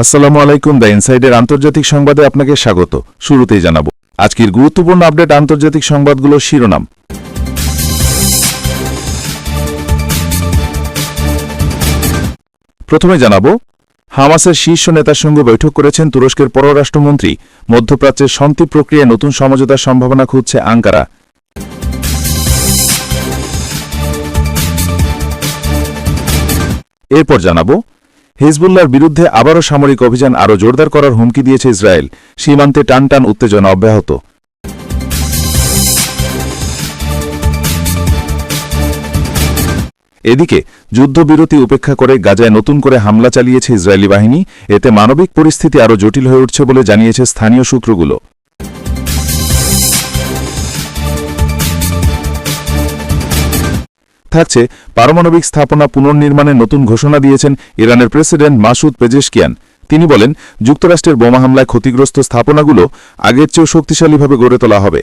আসসালামু আলাইকুম, দ্য ইনসাইডের আন্তর্জাতিক সংবাদে আপনাকে স্বাগত। শুরুতেই জানাব। আজকের গুরুত্বপূর্ণ আপডেট আন্তর্জাতিক সংবাদগুলোর শিরোনাম। প্রথমে জানাব, হামাসের শীর্ষ নেতার সঙ্গে বৈঠক করেছেন তুরস্কের পররাষ্ট্রমন্ত্রী। মধ্যপ্রাচ্যের শান্তি প্রক্রিয়ায় নতুন সমঝোতার সম্ভাবনা খুঁজছে আঙ্কারা। এরপর জানাব হিজবুল্লার বিরুদ্ধে আবারও সামরিক অভিযান আরও জোরদার করার হুমকি দিয়েছে ইসরায়েল। সীমান্তে টান টান উত্তেজনা অব্যাহত। এদিকে যুদ্ধবিরতি উপেক্ষা করে গাজায় নতুন করে হামলা চালিয়েছে ইসরায়েলি বাহিনী। এতে মানবিক পরিস্থিতি আরও জটিল হয়ে উঠছে বলে জানিয়েছে স্থানীয় সূত্রগুলো। থাকছে, পারমাণবিক স্থাপনা পুনর্নির্মাণের নতুন ঘোষণা দিয়েছেন ইরানের প্রেসিডেন্ট মাসুদ পেজেশকিয়ান। তিনি বলেন, যুক্তরাষ্ট্রের বোমা হামলায় ক্ষতিগ্রস্ত স্থাপনাগুলো আগের চেয়েও শক্তিশালীভাবে গড়ে তোলা হবে।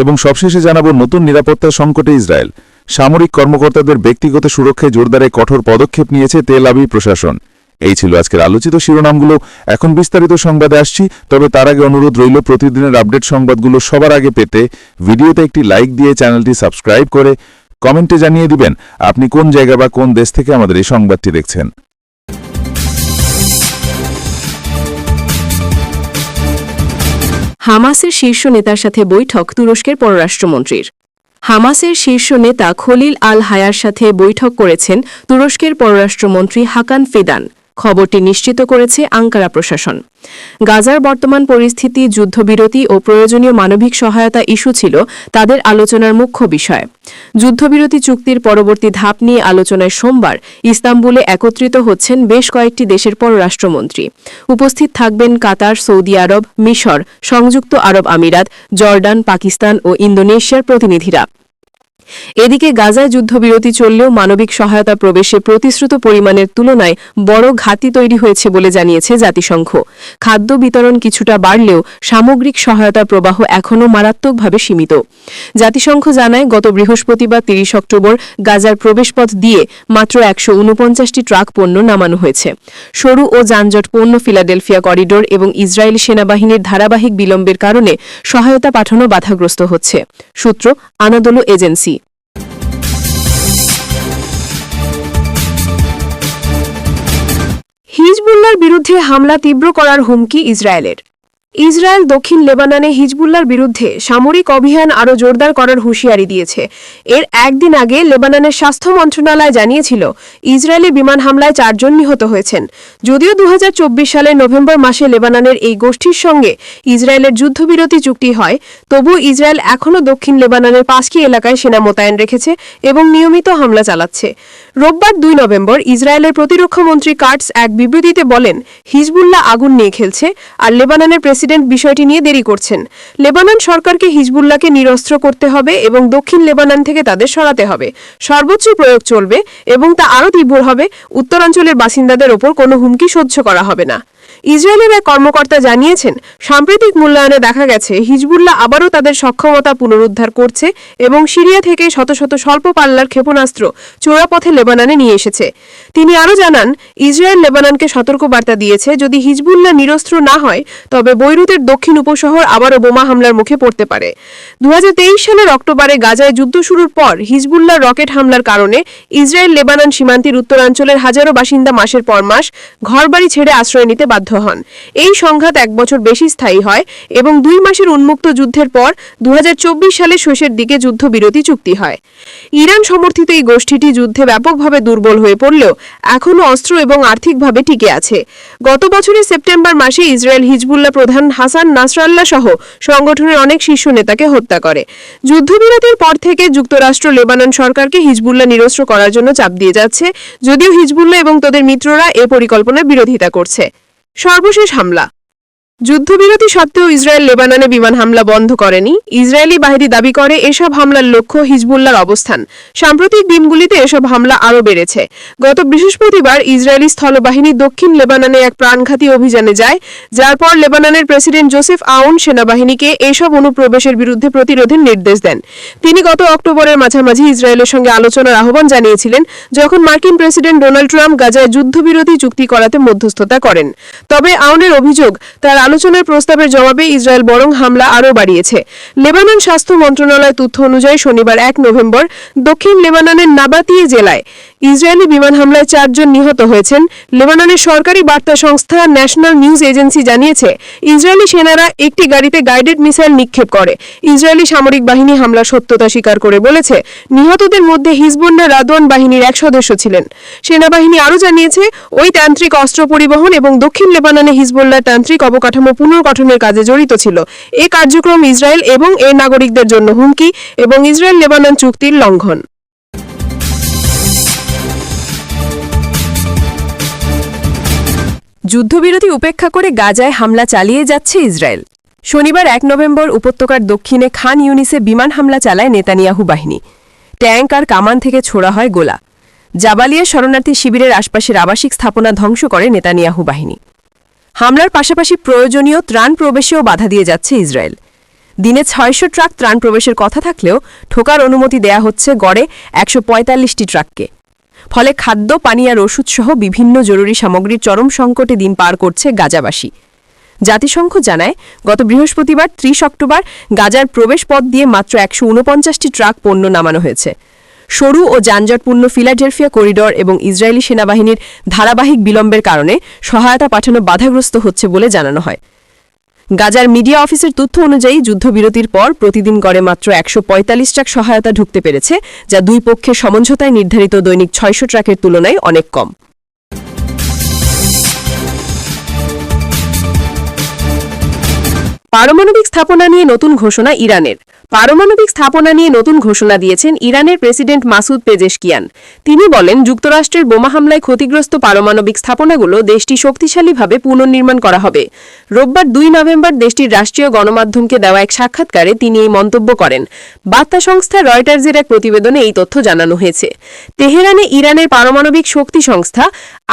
এবং সবশেষে জানাব নতুন নিরাপত্তা সংকটে ইসরায়েল। সামরিক কর্মকর্তাদের ব্যক্তিগত সুরক্ষায় জোরদারে কঠোর পদক্ষেপ নিয়েছে তেল আবি প্রশাসন। এই ছিল আজকের আলোচিত শিরোনামগুলো। এখন বিস্তারিত সংবাদে আসছি, তবে তার আগে অনুরোধ রইল, প্রতিদিনের আপডেট সংবাদগুলো সবার আগে পেতে ভিডিওতে একটি লাইক দিয়ে চ্যানেলটি সাবস্ক্রাইব করে কমেন্টে জানিয়ে দিবেন আপনি কোন জায়গা বা কোন দেশ থেকে আমাদের এই সংবাদটি দেখছেন। হামাসের শীর্ষ নেতার সাথে বৈঠক তুরস্কের পররাষ্ট্রমন্ত্রীর। হামাসের শীর্ষ নেতা খলিল আল হায়ার সাথে বৈঠক করেছেন তুরস্কের পররাষ্ট্রমন্ত্রী হাকান ফিদান। খবরটি নিশ্চিত করেছে আঙ্কারা প্রশাসন। গাজার বর্তমান পরিস্থিতি, যুদ্ধবিরতি ও প্রয়োজনীয় মানবিক সহায়তা ইস্যু ছিল তাদের আলোচনার মুখ্য বিষয়। যুদ্ধবিরতি চুক্তির পরবর্তী ধাপ নিয়ে আলোচনায় সোমবার ইস্তাম্বুলে একত্রিত হচ্ছেন বেশ কয়েকটি দেশের পররাষ্ট্রমন্ত্রী। উপস্থিত থাকবেন কাতার, সৌদি আরব, মিশর, সংযুক্ত আরব আমিরাত, জর্ডান, পাকিস্তান ও ইন্দোনেশিয়ার প্রতিনিধিরা। এদিকে গাজায় যুদ্ধবিরতি চললেও মানবিক সহায়তা প্রবেশে প্রতিশ্রুত পরিমাণের তুলনায় বড় ঘাতি তৈরি হয়েছে বলে জানিয়েছে জাতিসংঘ। খাদ্য বিতরণ কিছুটা বাড়লেও সামগ্রিক সহায়তা প্রবাহ এখনও মারাত্মকভাবে সীমিত। জাতিসংঘ জানায়, গত বৃহস্পতিবার তিরিশ অক্টোবর গাজার প্রবেশপথ দিয়ে মাত্র একশো উনপঞ্চাশটি ট্রাক পণ্য নামানো হয়েছে। সরু ও যানজট পণ্য ফিলাডেলফিয়া করিডোর এবং ইসরায়েল সেনাবাহিনীর ধারাবাহিক বিলম্বের কারণে সহায়তা পাঠানো বাধাগ্রস্ত হচ্ছে, সূত্র আনাদোলু এজেন্সি। হিজবুল্লার বিরুদ্ধে হামলা তীব্র করার হুমকি ইসরায়েলের। ইসরায়েল দক্ষিণ লেবাননে হিজবুল্লার বিরুদ্ধে সামরিক অভিযান আরও জোরদার করার হুঁশিয়ারি দিয়েছে। এর একদিন আগে লেবাননের স্বাস্থ্য মন্ত্রণালয় জানিয়েছিল, ইসরায়েলি বিমান হামলায় চারজন নিহত হয়েছেন। যদিও দু সালের নভেম্বর মাসে লেবাননের এই গোষ্ঠীর সঙ্গে ইসরায়েলের যুদ্ধবিরতি চুক্তি হয়, তবু ইসরায়েল এখনও দক্ষিণ লেবাননের পাঁচটি এলাকায় সেনা মোতায়েন রেখেছে এবং নিয়মিত হামলা চালাচ্ছে। রোববার দুই নভেম্বর ইসরায়েলের প্রতিরক্ষামন্ত্রী কার্টস এক বিবৃতিতে বলেন, হিজবুল্লাহ আগুন নিয়ে খেলছে আর লেবাননের প্রেসিডেন্ট বিষয়টি নিয়ে দেরি করছেন। লেবানন সরকারকে হিজবুল্লাহকে নিরস্ত্র করতে হবে এবং দক্ষিণ লেবানন থেকে তাদের সরাতে হবে। সর্বোচ্চ প্রয়োগ চলবে এবং তা আরও তীব্র হবে। উত্তরাঞ্চলের বাসিন্দাদের ওপর কোনো হুমকি সহ্য করা হবে না। ইসরায়েলের এক কর্মকর্তা জানিয়েছেন, সাম্প্রতিক মূল্যায়নে দেখা গেছে, হিজবুল্লাহ আবারও তাদের সক্ষমতা পুনরুদ্ধার করছে এবং সিরিয়া থেকে শত শত স্বল্প পাল্লার ক্ষেপণাস্ত্র চোরাপথে লেবাননে নিয়ে এসেছে। তিনি আরও জানান, ইসরায়েল লেবাননকে সতর্কবার্তা দিয়েছে, যদি হিজবুল্লাহ নিরস্ত্র না হয়, তবে বৈরুতের দক্ষিণ উপশহর আবারও বোমা হামলার মুখে পড়তে পারে। দু হাজার তেইশ সালের অক্টোবরে গাজায় যুদ্ধ শুরুর পর হিজবুল্লাহ রকেট হামলার কারণে ইসরায়েল লেবানন সীমান্তের উত্তরাঞ্চলের হাজারো বাসিন্দা মাসের পর মাস ঘরবাড়ি ছেড়ে আশ্রয় নিতে বাধ্য হন। এই সংঘাত এক বছর বেশি স্থায়ী হয় এবং দুই মাসের উন্মুক্ত যুদ্ধের পর দু সালের শেষের দিকে যুদ্ধবিরতি চুক্তি হয়। ইরান সমর্থিত এই গোষ্ঠীটি যুদ্ধে ব্যাপকভাবে দুর্বল হয়ে পড়লেও এখনও অস্ত্র এবং আর্থিকভাবে টিকে আছে। গত বছরের সেপ্টেম্বর মাসে ইসরায়েল হিজবুল্লাহ প্রধান হাসান নাসরাল্লাহ সহ সংগঠনের অনেক শীর্ষ নেতাকে হত্যা করে। যুদ্ধবিরতির পর থেকে যুক্তরাষ্ট্র লেবানন সরকারকে হিজবুল্লাহ নিরস্ত্র করার জন্য চাপ দিয়ে যাচ্ছে, যদিও হিজবুল্লাহ এবং তাদের মিত্ররা এ পরিকল্পনার বিরোধিতা করছে। সর্বশেষ হামলা। যুদ্ধবিরতি সত্ত্বেও ইসরায়েল লেবাননে বিমান হামলা বন্ধ করেনি। ইসরায়েলি বাহিনী দাবি করে এসব হামলার লক্ষ্য হিজবুল্লার অবস্থান। সাম্প্রতিক দিনগুলিতে এসব হামলা আরও বেড়েছে। গত বৃহস্পতিবার ইসরায়েলি স্থলবাহিনী দক্ষিণ লেবাননে এক প্রাণঘাতী অভিযানে যায়, যার পর লেবাননের প্রেসিডেন্ট জোসেফ আউন সেনাবাহিনীকে এসব অনুপ্রবেশের বিরুদ্ধে প্রতিরোধের নির্দেশ দেন। তিনি গত অক্টোবরের মাঝামাঝি ইসরায়েলের সঙ্গে আলোচনার আহ্বান জানিয়েছিলেন, যখন মার্কিন প্রেসিডেন্ট ডোনাল্ড ট্রাম্প গাজায় যুদ্ধবিরতি চুক্তি করাতে মধ্যস্থতা করেন। তবে আউনের অভিযোগ, তার আলোচনার প্রস্তাবের জবাবে ইসরায়েল বরং হামলা আরও বাড়িয়েছে। লেবানন স্বাস্থ্য মন্ত্রণালয়ের তথ্য অনুযায়ী শনিবার এক নভেম্বর দক্ষিণ লেবাননের নাবাতিয়ে জেলায় ইসরায়েলি বিমান হামলায় চারজন নিহত হয়েছেন। লেবাননের সরকারি বার্তা সংস্থা ন্যাশনাল নিউজ এজেন্সি জানিয়েছে, ইসরায়েলি সেনারা একটি গাড়িতে গাইডেড মিসাইল নিক্ষেপ করে। ইসরায়েলি সামরিক বাহিনী হামলার সত্যতা স্বীকার করে বলেছে, নিহতদের মধ্যে হিজবুল্লাহ রাদওয়ান বাহিনীর এক সদস্য ছিলেন। সেনাবাহিনী আরও জানিয়েছে, ওই তান্ত্রিক অস্ত্র পরিবহন এবং দক্ষিণ লেবাননে হিজবুল্লাহ তান্ত্রিক অবকাঠামো পুনর্গঠনের কাজে জড়িত ছিল। এ কার্যক্রম ইসরায়েল এবং এর নাগরিকদের জন্য হুমকি এবং ইসরায়েল লেবানন চুক্তির লঙ্ঘন। যুদ্ধবিরতি উপেক্ষা করে গাজায় হামলা চালিয়ে যাচ্ছে ইসরায়েল। শনিবার এক নভেম্বর উপত্যকার দক্ষিণে খান ইউনিসে বিমান হামলা চালায় নেতানিয়াহু বাহিনী। ট্যাঙ্ক আর কামান থেকে ছোড়া হয় গোলা। জাবালিয়া শরণার্থী শিবিরের আশপাশের আবাসিক স্থাপনা ধ্বংস করে নেতানিয়াহু বাহিনী। হামলার পাশাপাশি প্রয়োজনীয় ত্রাণ প্রবেশেও বাধা দিয়ে যাচ্ছে ইসরায়েল। দিনে ছয়শো ট্রাক ত্রাণ প্রবেশের কথা থাকলেও ঠোকার অনুমতি দেয়া হচ্ছে গড়ে একশো পঁয়তাল্লিশটি ট্রাককে। ফলে খাদ্য, পানি আর ওষুধসহ বিভিন্ন জরুরি সামগ্রীর চরম সংকটে দিন পার করছে গাজাবাসী। জাতিসংঘ জানায়, গত বৃহস্পতিবার ত্রিশ অক্টোবর গাজার প্রবেশ পথ দিয়ে মাত্র একশো ট্রাক পণ্য নামানো হয়েছে। সরু ও যানজটপূর্ণ ফিলাডেলফিয়া করিডর এবং ইসরায়েলি সেনাবাহিনীর ধারাবাহিক বিলম্বের কারণে সহায়তা পাঠানো বাধাগ্রস্ত হচ্ছে বলে জানানো হয়। গাজার মিডিয়া অফিসের তথ্য অনুযায়ী যুদ্ধবিরতির পর প্রতিদিন গড়ে মাত্র একশো পঁয়তাল্লিশ ট্রাক সহায়তা ঢুকতে পেরেছে, যা দুই পক্ষের সমঝোতায় নির্ধারিত দৈনিক ছয়শো ট্রাকের তুলনায় অনেক কম। পারমাণবিক স্থাপনা নিয়ে নতুন ঘোষণা ইরানের। পারমাণবিক স্থাপনা নিয়ে নতুন ঘোষণা দিয়েছেন ইরানের প্রেসিডেন্ট মাসুদ পেজেশকিয়ান। তিনি বলেন, যুক্তরাষ্ট্রের বোমা হামলায় ক্ষতিগ্রস্ত পারমাণবিক স্থাপনাগুলো দেশটি শক্তিশালীভাবে পুনর্নির্মাণ করা হবে। রোববার দুই নভেম্বর দেশটির রাষ্ট্রীয় গণমাধ্যমকে দেওয়া এক সাক্ষাৎকারে তিনি এই মন্তব্য করেন। বার্তা সংস্থা রয়টার্সের এক প্রতিবেদনে এই তথ্য জানানো হয়েছে। তেহরানে ইরানের পারমাণবিক শক্তি সংস্থা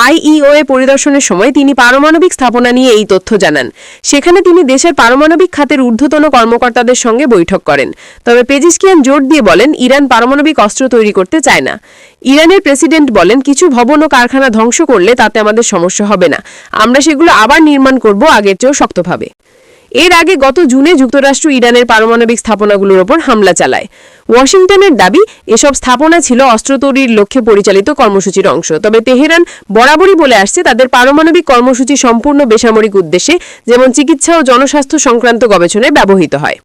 আইইওএ পরিদর্শনের সময় তিনি পারমাণবিক স্থাপনা নিয়ে এই তথ্য জানান। সেখানে তিনি দেশের পারমাণবিক খাতের ঊর্ধ্বতন কর্মকর্তাদের সঙ্গে বৈঠক করেন। তবে পেজিসকিয়ান জোর দিয়ে বলেন, ইরান পারমাণবিক অস্ত্র তৈরি করতে চায় না। ইরানের প্রেসিডেন্ট বলেন, কিছু ভবন ও কারখানা ধ্বংস করলে তাতে আমাদের সমস্যা হবে না। আমরা সেগুলো আবার নির্মাণ করব আগের চেয়েও শক্তভাবে। এর আগে গত জুনে যুক্তরাষ্ট্র ইরানের পারমাণবিক স্থাপনাগুলোর ওপর হামলা চালায়। ওয়াশিংটনের দাবি, এসব স্থাপনা ছিল অস্ত্র তৈরির লক্ষ্যে পরিচালিত কর্মসূচির অংশ। তবে তেহরান বরাবরই বলে আসছে, তাদের পারমাণবিক কর্মসূচি সম্পূর্ণ বেসামরিক উদ্দেশ্যে, যেমন চিকিৎসা ও জনস্বাস্থ্য সংক্রান্ত গবেষণায় ব্যবহৃত হয়।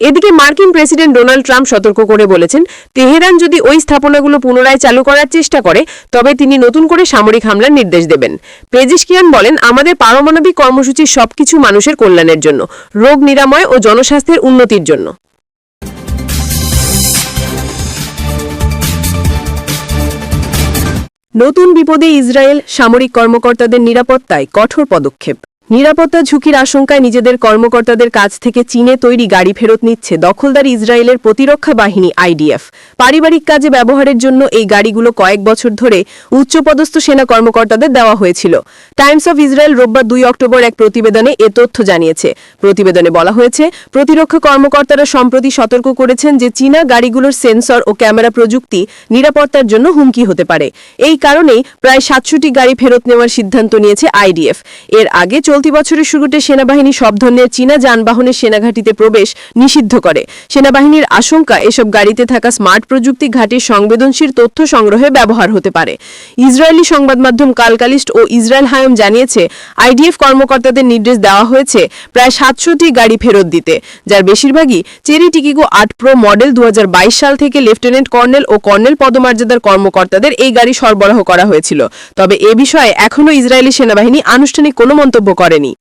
এদিকে মার্কিন প্রেসিডেন্ট ডোনাল্ড ট্রাম্প সতর্ক করে বলেছেন, তেহরান যদি ওই স্থাপনাগুলো পুনরায় চালু করার চেষ্টা করে, তবে তিনি নতুন করে সামরিক হামলার নির্দেশ দেবেন। পেজিশকিয়ান বলেন, আমাদের পারমাণবিক কর্মসূচি সবকিছু মানুষের কল্যাণের জন্য, রোগ নিরাময় ও জনস্বাস্থ্যের উন্নতির জন্য। নতুন বিপদে ইসরায়েল সামরিক কর্মকর্তাদের নিরাপত্তায় কঠোর পদক্ষেপ। নিরাপত্তা ঝুঁকির আশঙ্কায় নিজেদের কর্মকর্তাদের কাছ থেকে চীনে তৈরি গাড়ি ফেরত নিচ্ছে দখলদার ইসরায়েলের প্রতিরক্ষা বাহিনী আইডিএফ। পারিবারিক কাজে ব্যবহারের জন্য এই গাড়িগুলো কয়েক বছর ধরে উচ্চপদস্থ সেনা কর্মকর্তাদের দেওয়া হয়েছিল। টাইমস অফ ইসরায়েল রোববার দুই অক্টোবর এক প্রতিবেদনে এ তথ্য জানিয়েছে। প্রতিবেদনে বলা হয়েছে, প্রতিরক্ষা কর্মকর্তারা সম্প্রতি সতর্ক করেছেন যে চীনা গাড়িগুলোর সেন্সর ও ক্যামেরা প্রযুক্তি নিরাপত্তার জন্য হুমকি হতে পারে। এই কারণেই প্রায় সাতশোটি গাড়ি ফেরত নেওয়ার সিদ্ধান্ত নিয়েছে আইডিএফ। এর আগে চলতি বছরের শুরুতে সেনাবাহিনী সব ধরনের চীনা যানবাহনের সেনাঘাটিতে প্রবেশ নিষিদ্ধ করে। সেনাবাহিনীর আশঙ্কা, এসব গাড়িতে থাকা স্মার্ট প্রযুক্তি ঘাটির সংবেদনশীল তথ্য সংগ্রহে ব্যবহার হতে পারে। ইসরায়েলি সংবাদ মাধ্যম কালকালিস্ট ও ইসরায়েল হায়ম জানিয়েছে, আইডিএফ কর্মকর্তাদের নির্দেশ দেওয়া হয়েছে প্রায় সাতশোটি গাড়ি ফেরত দিতে। যার বেশিরভাগই চেরি টিকিগো আট প্রো মডেল দু হাজার বাইশ সাল থেকে লেফটেন্যান্ট কর্নেল ও কর্নেল পদমর্যাদার কর্মকর্তাদের এই গাড়ি সরবরাহ করা হয়েছিল। তবে এ বিষয়ে এখনও ইসরায়েলি সেনাবাহিনী আনুষ্ঠানিক কোনো মন্তব্য করেনি